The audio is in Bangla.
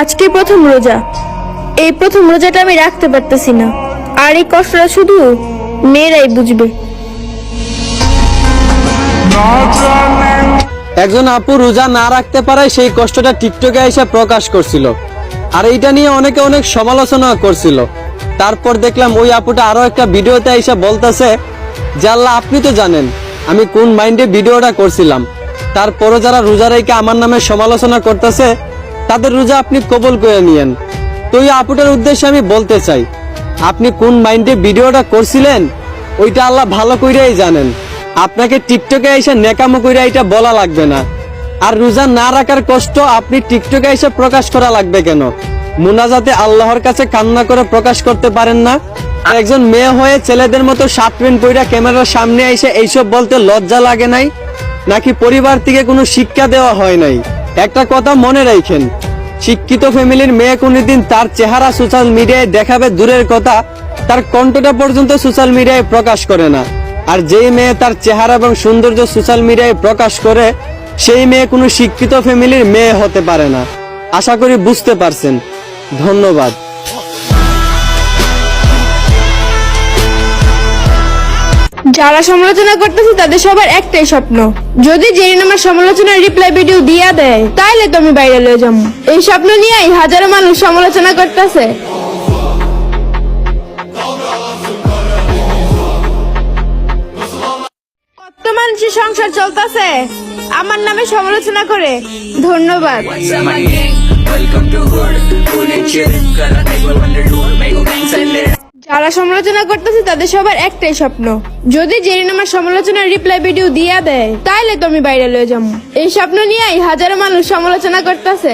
আজকে প্রথম রোজা। এই প্রথম রোজাটা আমি রাখতে পারতেছি না। আর এই কষ্টটা শুধু মেয়েরাই বুঝবে। একজন আপু রোজা না রাখতে পারায় সেই কষ্টটা টিকটকে এসে প্রকাশ করছিল। আর এইটা নিয়ে অনেকে অনেক সমালোচনা করছিল। তারপর দেখলাম ওই আপুটা আরও একটা ভিডিওতে এসে বলতেছে, যে আল্লাহ, আপনি তো জানেন, আমি কোন মাইন্ডে ভিডিওটা করছিলাম। তারপরও যারা রোজা রেখে আমার নামে সমালোচনা করতেছে তাদের রোজা আপনি কবল করে নিয়েন। তো ওই আপুটার উদ্দেশ্যে আমি বলতে চাই, আপনি কোন মাইন্ডে ভিডিওটা করছিলেন, ওইটা আল্লাহ ভালো কইরাই জানেন। আপনাকে টিকটকে এসে নেকামো কইরা এটা বলা লাগবে না। আর রোজা না রাখার কষ্ট আপনি টিকটকে এসে প্রকাশ করা লাগবে কেন? মুনাজাতে আল্লাহর কাছে কান্না করে প্রকাশ করতে পারেন না। একজন মেয়ে হয়ে ছেলেদের মতো শার্ট প্যান্ট পইরা ক্যামেরার সামনে এসে এইসব বলতে লজ্জা লাগে নাই? নাকি পরিবার থেকে কোনো শিক্ষা দেওয়া হয় নাই? একটা কথা মনে রাখেন শিক্ষিত ফ্যামিলির মেয়ে কোনোদিন তার চেহারা সোশ্যাল মিডিয়ায় দেখাবে দূরের কথা, তার কণ্ঠটা পর্যন্ত সোশ্যাল মিডিয়ায় প্রকাশ করে না। আর যেই মেয়ে তার চেহারা এবং সৌন্দর্য সোশ্যাল মিডিয়ায় প্রকাশ করে, সেই মেয়ে কোনো শিক্ষিত ফ্যামিলির মেয়ে হতে পারে না। আশা করি বুঝতে পারছেন। ধন্যবাদ। যারা সমালোচনা করতেছে, তাদের সবার একটাই স্বপ্ন। যদি জেরিন আমার সমালোচনার রিপ্লাই ভিডিও দিয়া দেয়, তাইলে তো আমি বাইরে লয়ে যাব। এই স্বপ্ন নিয়েই হাজারো মানুষ সমালোচনা করতেছে। সংসার চলতেছে, আমার নামে সমালোচনা করে। ধন্যবাদ। যারা সমালোচনা করতেছে, তাদের সবার একটাই স্বপ্ন। যদি জেরিন আমার সমালোচনার রিপ্লাই ভিডিও দিয়া দেয়, তাইলে তো আমি বাইরে লয়ে যাব। এই স্বপ্ন নিয়েই হাজারো মানুষ সমালোচনা করতেছে।